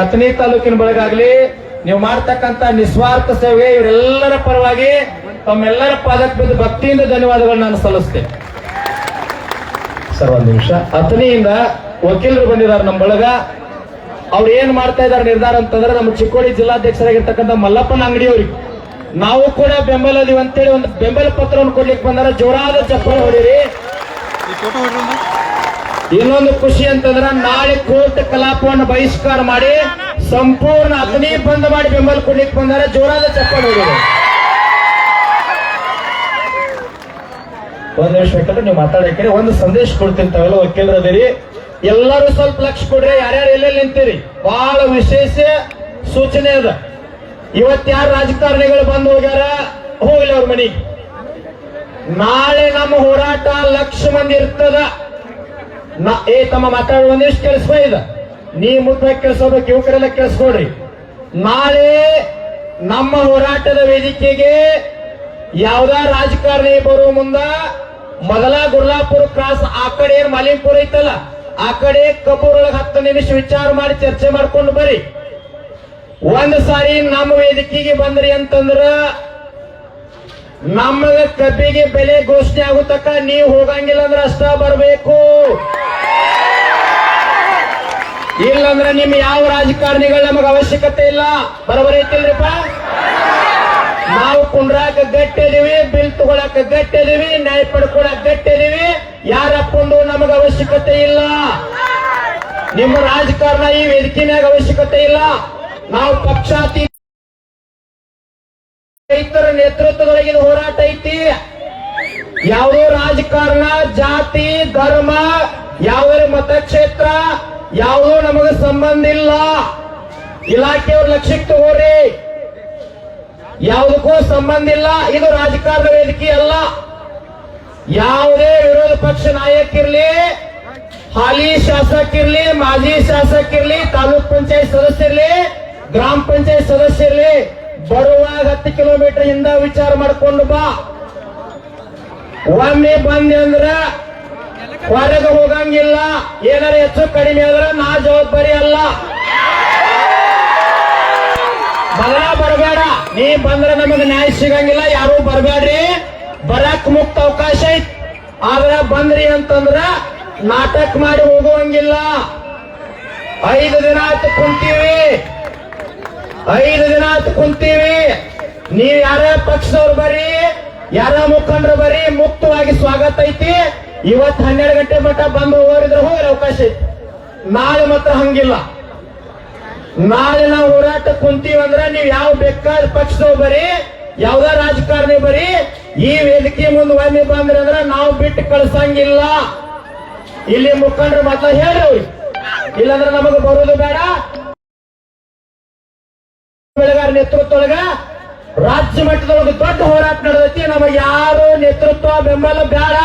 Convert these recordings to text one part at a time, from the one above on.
ಅಥಣಿ ತಾಲೂಕಿನ ಬಳಗಾಗ್ಲಿ, ನೀವು ಮಾಡ್ತಕ್ಕಂತ ನಿಸ್ವಾರ್ಥ ಸೇವೆ ಇವರೆಲ್ಲರ ಪರವಾಗಿ ತಮ್ಮೆಲ್ಲರ ಪಾದಕ್ಕೆ ಬಿದ್ದು ಭಕ್ತಿಯಿಂದ ಧನ್ಯವಾದಗಳನ್ನ ನಾನು ಸಲ್ಲಿಸ್ತೇನೆ. ಸರ್, ಒಂದು ನಿಮಿಷ. ಅಥಣಿಯಿಂದ ವಕೀಲರು ಬಂದಿದ್ದಾರೆ ನಮ್ಮ ಬಳಗ. ಅವ್ರು ಏನ್ ಮಾಡ್ತಾ ಇದ್ದಾರೆ ನಿರ್ಧಾರ ಅಂತಂದ್ರೆ ನಮ್ಮ ಚಿಕ್ಕೋಡಿ ಜಿಲ್ಲಾಧ್ಯಕ್ಷರಾಗಿರ್ತಕ್ಕಂಥ ಮಲ್ಲಪ್ಪನ ಅಂಗಡಿಯವ್ರಿಗೆ ನಾವು ಕೂಡ ಬೆಂಬಲ ಇದೀವಿ ಅಂತೇಳಿ ಒಂದು ಬೆಂಬಲ ಪತ್ರವನ್ನು ಕೊಡ್ಲಿಕ್ಕೆ ಬಂದಾರ. ಜೋರಾದ ಚಪ್ಪಲ್ ಹೊಡಿರಿ. ಇನ್ನೊಂದು ಖುಷಿ ಅಂತಂದ್ರ ನಾಳೆ ಕೋರ್ಟ್ ಕಲಾಪವನ್ನು ಬಹಿಷ್ಕಾರ ಮಾಡಿ ಸಂಪೂರ್ಣ ಅಗ್ನಿ ಬಂದ್ ಮಾಡಿ ಬೆಂಬಲ ಕೊಡ್ಲಿಕ್ಕೆ ಬಂದಾರೆ, ಜೋರಾದ ಚಪ್ಪಲ್ ಒಂದ್ ನಿಮಿಷ ಬೇಕಾದ್ರೆ ನೀವು ಮಾತಾಡಕ್ಕೆ ಒಂದು ಸಂದೇಶ ಕೊಡ್ತೀನಿ ವಕೀಲರು ಅದೀರಿ ಎಲ್ಲರೂ ಸ್ವಲ್ಪ ಲಕ್ಷ ಕೊಡ್ರಿ, ಯಾರ್ಯಾರು ಎಲ್ಲೆಲ್ಲಿ ನಿಂತೀರಿ? ಬಹಳ ವಿಶೇಷ ಸೂಚನೆ ಅದ. ಇವತ್ ಯಾರು ರಾಜಕಾರಣಿಗಳು ಬಂದು ಹೋಗ್ಯಾರ? ಹೋಗ್ಲಿ ಅವ್ರ ಮನೆಗೆ. ನಾಳೆ ನಮ್ಮ ಹೋರಾಟ ಲಕ್ಷ ಮಂದಿ ಇರ್ತದ. ನಾ ಏ ತಮ್ಮ ಮಾತಾಡೋ ಒಂದಿಷ್ಟು ಕೆಲ್ಸಕೋ ಇದ. ನೀ ಮುದ್ದಾಗಿ ಕೆಲ್ಸೋಬೇಕು ಯುವಕರೆಲ್ಲ ಕೆಲ್ಸ್ಕೊಡ್ರಿ. ನಾಳೆ ನಮ್ಮ ಹೋರಾಟದ ವೇದಿಕೆಗೆ ಯಾವ್ದ ರಾಜಕಾರಣಿ ಬರುವ ಮುಂದ ಮೊದಲ ಗುರ್ಲಾಪುರ ಕ್ರಾಸ್ ಆ ಕಡೆ ಏನ್ ಮಾಲಿಂಪುರ ಐತಲ್ಲ, ಆ ಕಡೆ ಕಪೂರ್ ಒಳಗೆ ಹತ್ತು ನಿಮಿಷ ವಿಚಾರ ಮಾಡಿ ಚರ್ಚೆ ಮಾಡ್ಕೊಂಡು ಬರ್ರಿ. ಒಂದ್ ಸಾರಿ ನಮ್ಮ ವೇದಿಕೆಗೆ ಬಂದ್ರಿ ಅಂತಂದ್ರ ನಮಗ ಕಬ್ಬಿಗೆ ಬೆಲೆ ಘೋಷಣೆ ಆಗುತ್ತಕ್ಕ ನೀವು ಹೋಗಂಗಿಲ್ಲ ಅಂದ್ರೆ ಅಷ್ಟ ಬರಬೇಕು. ಇಲ್ಲಂದ್ರೆ ನಿಮ್ ಯಾವ ರಾಜಕಾರಣಿಗಳು ನಮಗ ಅವಶ್ಯಕತೆ ಇಲ್ಲ? ಬರಬರ ಐತಿಲ್ರಿಪ್ಪ? ನಾವು ಕುಂಡ್ರಾಕ ಗಟ್ಟಿದೀವಿ ಬಿಲ್ ತಗೊಳಕ ಗಟ್ಟಿದೀವಿ ನ್ಯಾಯ ಪಡ್ಕೊಳಕ್ ಗಟ್ಟಿದೀವಿ ಯಾರಪ್ಪಂದು ನಮಗ ಅವಶ್ಯಕತೆ ಇಲ್ಲ. ನಿಮ್ಮ ರಾಜಕಾರಣ ಈ ವೇದಿಕೆ ಅವಶ್ಯಕತೆ ಇಲ್ಲ. ನಾವು ಪಕ್ಷಾತೀತ ರೈತರ ನೇತೃತ್ವದೊಳಗಿನ ಹೋರಾಟ ಐತಿ. ಯಾವುದೋ ರಾಜಕಾರಣ, ಜಾತಿ, ಧರ್ಮ, ಯಾವುದೇ ಮತಕ್ಷೇತ್ರ, ಯಾವುದೋ ನಮಗ ಸಂಬಂಧ ಇಲ್ಲ. ಇಲಾಖೆಯವ್ರ ಲಕ್ಷ್ಯಕ್ಕೆ ತಗೋರಿ. ಯಾವುದಕ್ಕೂ ಸಂಬಂಧ ಇಲ್ಲ. ಇದು ರಾಜಕಾರಣ ವೇದಿಕೆ ಅಲ್ಲ. ಯಾವುದೇ ವಿರೋಧ ಪಕ್ಷ ನಾಯಕಿರ್ಲಿ, ಹಾಲಿ ಶಾಸಕಿರ್ಲಿ, ಮಾಜಿ ಶಾಸಕಿರ್ಲಿ, ತಾಲೂಕ್ ಪಂಚಾಯತ್ ಸದಸ್ಯರ್ಲಿ ಗ್ರಾಮ ಪಂಚಾಯತ್ ಸದಸ್ಯರ್ಲಿ ಬರುವಾಗ ಹತ್ತು ಕಿಲೋಮೀಟರ್ ಇಂದ ವಿಚಾರ ಮಾಡ್ಕೊಂಡು ಬಾ. ಒಮ್ಮೆ ಬಂದೆ ಅಂದ್ರ ಹೊರಗೆ ಹೋಗಂಗಿಲ್ಲ. ಏನಾರ ಹೆಚ್ಚು ಕಡಿಮೆ ಆದ್ರ ನಾ ಜವಾಬ್ದಾರಿ ಅಲ್ಲ. ಬಲ ಬರಬೇಡ. ನೀ ಬಂದ್ರೆ ನಮಗೆ ನ್ಯಾಯ ಸಿಗಂಗಿಲ್ಲ. ಯಾರು ಬರಬೇಡ್ರಿ. ಬರಕ್ ಮುಕ್ತ ಅವಕಾಶ ಐತ್. ಆದ್ರ ಬಂದ್ರಿ ಅಂತಂದ್ರ ನಾಟಕ ಮಾಡಿ ಹೋಗುವಂಗಿಲ್ಲ. ಐದು ದಿನ ಆಯ್ತು ಕುಂತೀವಿ. ಐದು ದಿನ ಕುಂತೀವಿ. ನೀವ್ ಯಾರ ಪಕ್ಷದವ್ರು ಬರ್ರಿ, ಯಾರ ಮುಖಂಡರು ಬರ್ರಿ, ಮುಕ್ತವಾಗಿ ಸ್ವಾಗತ ಐತಿ. ಇವತ್ತು ಹನ್ನೆರಡು ಗಂಟೆ ಮಟ್ಟ ಬಂದು ಹೋಗಿದ್ರೆ ಹೋಗ್ರಿ ಅವಕಾಶ ಐತಿ. ನಾಳೆ ಮಾತ್ರ ಹಂಗಿಲ್ಲ. ನಾಳೆ ನಾವು ಹೋರಾಟ ಕುಂತೀವಿ ಅಂದ್ರೆ ನೀವು ಯಾವ ಬೇಕಾದ ಪಕ್ಷದವ್ರು ಬರಿ ಯಾವ್ದ ರಾಜಕಾರಣಿ ಬರೀ ಈ ವೇದಿಕೆ ಮುಂದೆ ಒಮ್ಮೆ ಬಂದ್ರಿ ಅಂದ್ರೆ ನಾವು ಬಿಟ್ಟು ಕಳ್ಸಂಗಿಲ್ಲ. ಇಲ್ಲಿ ಮುಖಂಡರು ಮಾತ್ರ ಹೇಳ್ರಿ ಇಲ್ಲಂದ್ರೆ ಇಲ್ಲಾಂದ್ರೆ ನಮಗೆ ಬರೋದು ಬೇಡ. ಬೆಳೆಗಾರ ನೇತೃತ್ವದೊಳಗ ರಾಜ್ಯ ಮಟ್ಟದೊಳಗೆ ದೊಡ್ಡ ಹೋರಾಟ ನಡೆದೈತಿ. ನಮಗೆ ಯಾರು ನೇತೃತ್ವ ಬೆಂಬಲ ಬೇಡ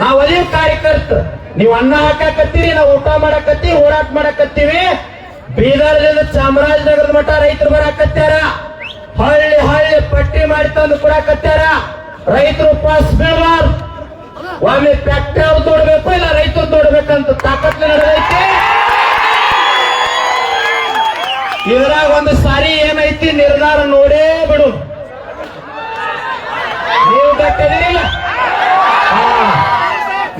ನಾವು ಅದೇ ಕಾರ್ಯಕರ್ತ ನೀವು ಅನ್ನ ಹಾಕಕತ್ತೀರಿ, ನಾವು ಊಟ ಮಾಡಕತ್ತೀವಿ, ಹೋರಾಟ ಮಾಡಕತ್ತೀವಿ. ಬೀದರ್ದಿಂದ ಚಾಮರಾಜನಗರದ ಮಠ ರೈತರು ಬರಾಕತ್ಯಾರ. ಹಳ್ಳಿ ಹಳ್ಳಿ ಪಟ್ಟಿ ಮಾಡಿ ತಂದು ಕೊಡಾಕತ್ಯಾರ. ರೈತರು ಉಪವಾಸ ಬೀಳಬಾರ್ದು ಒಮ್ಮೆ ಫ್ಯಾಕ್ಟ್ರಿ ಅವ್ರು ದೊಡ್ಬೇಕು ಇಲ್ಲ ರೈತರು ದೊಡ್ಬೇಕಂತ ತಾಕತ್ ನಡೆದೈತಿ. ಇದ್ರಾಗ ಒಂದು ಸಾರಿ ಏನೈತಿ ನಿರ್ಧಾರ ನೋಡೇ ಬಿಡು. ನೀವು ಕಟ್ಟಿದಿರಿಲ್ಲ.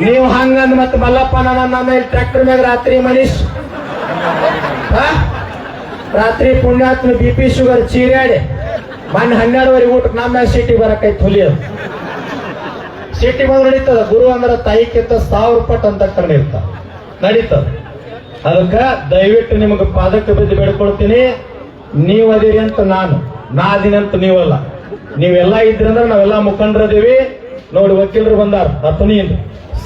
ನೀವು ಹಂಗಂದ್ ಮತ್ತೆ ಮಲ್ಲಪ್ಪ ನನ್ನ ನಮ್ಮ ಟ್ರ್ಯಾಕ್ಟರ್ ಮ್ಯಾಗ ರಾತ್ರಿ ಮನೀಶ್? ರಾತ್ರಿ ಪುಣ್ಯಾತ್ಮ ಬಿ ಪಿ ಶುಗರ್ ಚೀರ್ಯಾಡಿ. ಮೊನ್ನೆ ಹನ್ನೆರಡುವರೆ ಊಟಕ್ಕೆ ನಮ್ಮ ಸಿಟಿ ಬರಕೈತಿ ಹುಲಿಯೋದು ಸಿಟಿ ಬಂದು ನಡೀತದ? ಗುರು ಅಂದ್ರೆ ತಾಯಿಕ್ಕಿಂತ ಸಾವಿರ ಪಟ್ಟು ಅಂತ ಇರ್ತಾವ. ನಡೀತದ. ಅದಕ್ಕ ದಯವಿಟ್ಟು ನಿಮಗೆ ಪಾದಕ್ಕೆ ಬಿದ್ದು ಬೇಡ್ಕೊಳ್ತೀನಿ. ನೀವು ಅದಿರಿ ಅಂತ ನಾನು. ನಾ ಅದೀನಿ ಅಂತ ನೀವಲ್ಲ. ನೀವೆಲ್ಲ ಇದ್ರಂದ್ರೆ ನಾವೆಲ್ಲ ಮುಖಂಡರದೀವಿ ನೋಡಿ ವಕೀಲರು ಬಂದಾರ ಅಥಣಿಯಿಂದ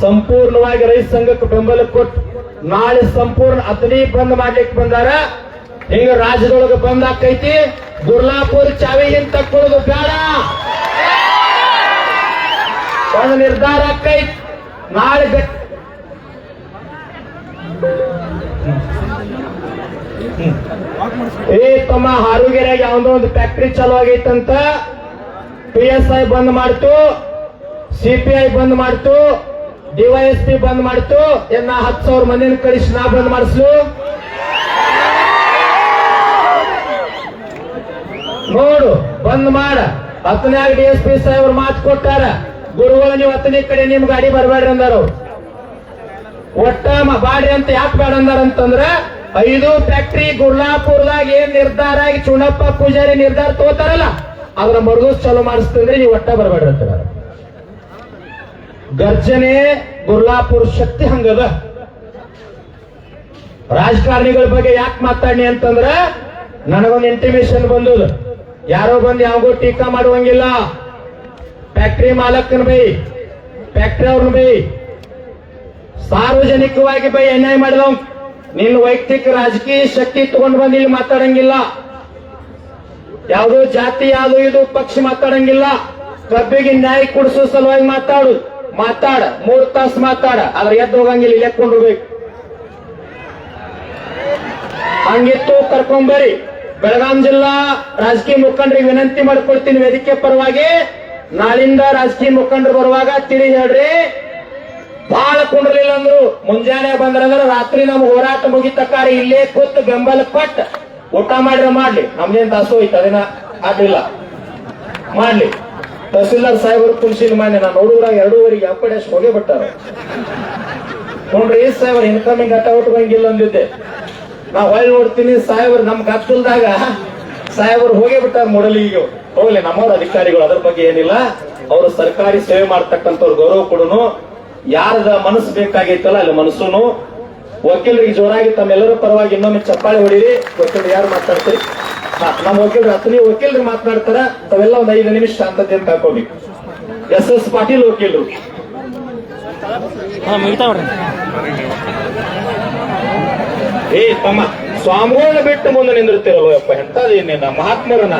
ಸಂಪೂರ್ಣವಾಗಿ ರೈತ ಸಂಘಕ್ಕೆ ಬೆಂಬಲ ಕೊಟ್ಟು ನಾಳೆ ಸಂಪೂರ್ಣ ಅಥನಿ ಬಂದ್ ಮಾಡ್ಲಿಕ್ಕೆ ಬಂದಾರ. ಹಿಂಗ ರಾಜ್ಯದೊಳಗೆ ಬಂದ್ ಆಕೈತಿ. ಗುರ್ಲಾಪುರ್ ಚಾವಿ ತಕ್ಕೊಳ್ಳೋದು ಬೇಡ. ಒಂದು ನಿರ್ಧಾರ ಆಕೈತಿ. ನಾಳೆ ಏ, ತಮ್ಮ ಹಾರುಗೆರೆಗೆ ಯಾವ್ದೋ ಒಂದು ಫ್ಯಾಕ್ಟ್ರಿ ಚಾಲೂ ಆಗೈತಂತ ಪಿ ಎಸ್ ಐ ಬಂದ್ ಮಾಡ್ತು ಸಿಪಿಐ ಬಂದ್ ಮಾಡ್ತು ಡಿವೈಎಸ್ಪಿ ಬಂದ್ ಮಾಡ್ತು, ಎನ್ನ ಹತ್ತು ಸಾವಿರ ಮಂದಿನ ಕಳಿಸಿ ನಾ ಬಂದ್ ಮಾಡಿಸ್ಲು. ನೋಡು, ಬಂದ್ ಮಾಡ. ಹತ್ತನಾಗ ಡಿ ಎಸ್ ಪಿ ಸಾಹೇಬ್ರು ಮಾತು ಕೊಟ್ಟಾರ, ಗುರುಗಳು ನೀವು ಹತ್ತನೇ ಕಡೆ ನಿಮ್ ಗಾಡಿ ಬರಬೇಡ್ರಿ ಅಂದಾರು. ಒಟ್ಟ ಬಾಡ್ರಿ ಅಂತ ಯಾಕೆ ಬೇಡ ಅಂದಾರಂತಂದ್ರ ಐದು ಫ್ಯಾಕ್ಟ್ರಿ ಗುರ್ಲಾಪುರದಾಗ ಏನ್ ನಿರ್ಧಾರ ಆಗಿ ಚುಣಪ್ಪ ಪೂಜಾರಿ ನಿರ್ಧಾರ ತಗೋತಾರಲ್ಲ ಅದ್ರ ಮರುದಿವ್ಸ ಚಲೋ ಮಾಡಿಸ್ತಂದ್ರೆ ನೀವು ಒಟ್ಟ ಬರಬೇಡ್ರಿ ಅಂತ ಗರ್ಜನೆ ಗುರ್ಲಾಪುರ ಶಕ್ತಿ ಹಂಗದ. ರಾಜಕಾರಣಿಗಳ ಬಗ್ಗೆ ಯಾಕೆ ಮಾತಾಡಿ ಅಂತಂದ್ರ, ನನಗೊಂದು ಇಂಟಿಮೇಶನ್ ಬಂದದ. ಯಾರೋ ಬಂದು ಯಾವಾಗೂ ಟೀಕಾ ಮಾಡುವಂಗಿಲ್ಲ. ಫ್ಯಾಕ್ಟ್ರಿ ಮಾಲಕನ ಬೈ, ಫ್ಯಾಕ್ಟ್ರಿ ಅವ್ರನ್ನ ಬೈ. ಸಾರ್ವಜನಿಕವಾಗಿ ಬೈ ಎನ್ಐ ಮಾಡಿದವ್ ನಿನ್ನ ವೈಯಕ್ತಿಕ ರಾಜಕೀಯ ಶಕ್ತಿ ತಗೊಂಡು ಬಂದು ಇಲ್ಲಿ ಮಾತಾಡಂಗಿಲ್ಲ. ಯಾವುದೋ ಜಾತಿ, ಯಾವುದು ಇದು, ಪಕ್ಷ ಮಾತಾಡಂಗಿಲ್ಲ. ಕಬ್ಬಿಗೆ ನ್ಯಾಯ ಕೊಡಿಸೋ ಸಲುವಾಗಿ ಮಾತಾಡು. ಮಾತಾಡ, ಮೂರ್ ತಾಸು ಮಾತಾಡ. ಆದ್ರೆ ಎದ್ದು ಹೋಗಂಗಿಲ್ಲ ಇಲ್ಲೇ ಕೊಂಡ್ಬೇಕು ಹಂಗಿತ್ತು, ಕರ್ಕೊಂಬರಿ. ಬೆಳಗಾಂ ಜಿಲ್ಲಾ ರಾಜಕೀಯ ಮುಖಂಡರಿಗೆ ವಿನಂತಿ ಮಾಡ್ಕೊಳ್ತೀನಿ ವೇದಿಕೆ ಪರವಾಗಿ. ನಾಳಿಂದ ರಾಜಕೀಯ ಮುಖಂಡರು ಬರುವಾಗ ತಿಳಿ ಹೇಳ್ರಿ. ಬಹಳ ಕುಂಡ್ರಲಿಲ್ಲ ಅಂದ್ರು. ಮುಂಜಾನೆ ಬಂದ್ರಂದ್ರ ರಾತ್ರಿ ನಮ್ ಹೋರಾಟ ಮುಗಿತಕ್ಕಾರ ಇಲ್ಲೇ ಕೂತ್ ಬೆಂಬಲ ಕೊಟ್ಟ ಊಟ ಮಾಡ್ರೆ ಮಾಡ್ಲಿ. ನಮ್ದೇನ್ ದಾಸು ಹೋಯ್ತು? ಅದೇನ ಆಗ್ಲಿಲ್ಲ. ಮಾಡ್ಲಿ. ತಹಸೀಲ್ದಾರ್ ಸಾಹೇಬರು ಕುಲ್ಸಿಲ್ ಮಾನ್ಯ, ನಾನು ನೋಡುವಾಗ ಎರಡೂವರೆಗೆ ಅಪ್ಪಡೆ ಅಷ್ಟು ಹೋಗೇ ಬಿಟ್ಟಾರ. ನೋಡ್ರಿ, ಸಾಹೇಬ್ರ ಇನ್ಕಮಿಂಗ್ ಅಟೌಟ್ ಉಟ್ಕೊಂಗಿಲ್ಲ ಅಂದಿದ್ದೆ. ನಾ ಹೊಯ್ ನೋಡ್ತೀನಿ, ಸಾಹೇಬ್ರು ನಮ್ ಕತ್ತಲ್ದಾಗ ಸಾಹೇಬರು ಹೋಗೇ ಬಿಟ್ಟಾರ ಮೊಡಲಿಗೆ ಹೋಗ್ಲಿ, ನಮ್ಮವ್ರ ಅಧಿಕಾರಿಗಳು ಅದ್ರ ಬಗ್ಗೆ ಏನಿಲ್ಲ. ಅವರು ಸರ್ಕಾರಿ ಸೇವೆ ಮಾಡ್ತಕ್ಕಂಥವ್ರು ಗೌರವ ಕೊಡುನು. ಯಾರದ ಮನಸ್ಸು ಬೇಕಾಗೈತಲ್ಲ ಅಲ್ಲಿ ಮನಸ್ಸುನು? ವಕೀಲರಿಗೆ ಜೋರಾಗಿ ತಮ್ಮೆಲ್ಲರೂ ಪರವಾಗಿ ಇನ್ನೊಮ್ಮೆ ಚಪ್ಪಾಳೆ ಹೊಡೀರಿ. ವಕೀಲರು ಯಾರು ಮಾತಾಡ್ತೀರಿ? ಹಾ ನಮ್ಮ ವಕೀಲರು ಹತ್ತನೇ ವಕೀಲರು ಮಾತನಾಡ್ತಾರ? ತಾವೆಲ್ಲ ಒಂದ್ ಐದು ನಿಮಿಷ ಅಂತ ಹಾಕೋಬೇಕು ಎಸ್ ಎಸ್ ಪಾಟೀಲ್ ವಕೀಲರು. ಏ ತಮ್ಮ ಸ್ವಾಮಿಗಳನ್ನ ಬಿಟ್ಟು ಮುಂದೆ ನಿಂದಿರ್ತಿರಲ್ವ ಯಪ್ಪ ಎಂತದೇನೇನ ಮಹಾತ್ಮರನ್ನ?